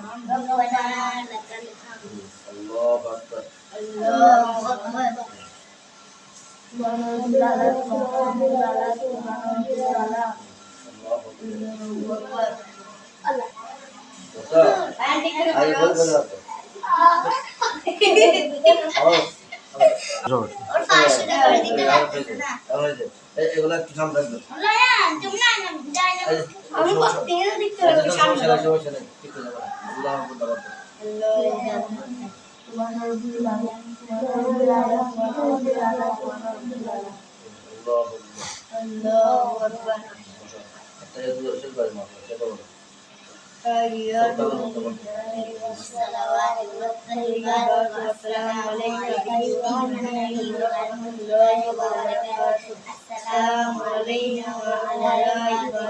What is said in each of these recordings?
ربنا لك الحمد الله أكبر الله أكبر سبحان الله سبحان الله سبحان الله الله أكبر الله কথা আগে বল বলে রাখো আও ওর পাশে করে দিতে লাগতেছে না এগুলা একটু সামনে রাখবে السلام علينا وعلى عباد الله الصالحين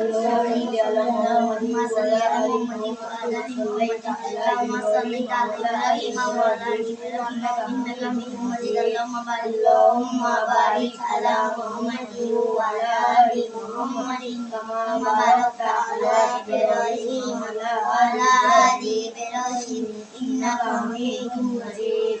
اللهم صل على محمد وعلى آل محمد صليت على إبراهيم وعلى آل إبراهيم إنك حميد مجيد اللهم بارك اللهم بارك على محمد وعلى آل محمد كما باركت على إبراهيم وعلى آل إبراهيم إنك حميد مجيد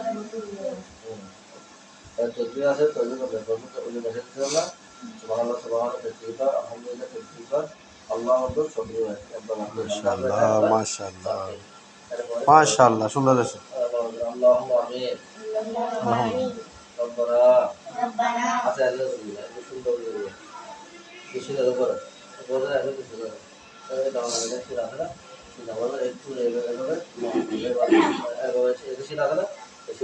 তদবির আছে তদবির করবেন প্রভুকে উনি বসে দিলাম সুবাহ সুবাহ তেত্রিশবার আলহামদুলিল্লাহ তেত্রিশবার আল্লাহ হজর সবরি মাশাআল্লাহ মাশাআল্লাহ। মাশাআল্লাহ সুন্দর আছে আল্লাহু আমিন রব্বানা আচ্ছা এটা সুন্দর বেশি করে উপরে উপরে এটা কিছু করে। এটা দাও এটা কি রাখলা এটা বলো একটু এভাবে। এভাবে এভাবে এটা কি রাখলা এটা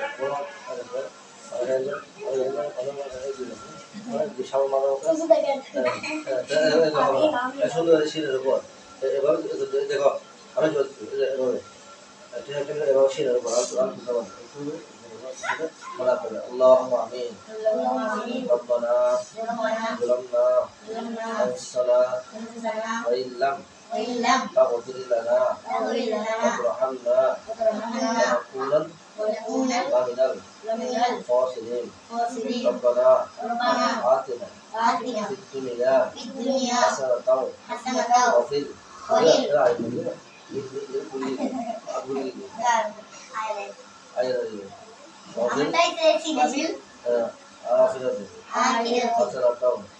সুন্দর শিরের উপর এ- এভাবে দেখো আমি বলছি, এই যে এভাবে ঠিক আছে এভাবে শিরের উপর আর আর কিছু না। শুধু মনে করে اللهم آمين ربنا ظلمنا أنفسنا وإن لم تغفر لنا وترحمنا لنكونن من الخاسرين ربنا آتنا في الدنيا حسنة وفي وفي الآخرة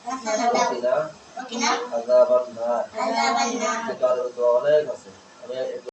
حسنة وقنا عذاب النار عذاب النار অনেক আছে আমি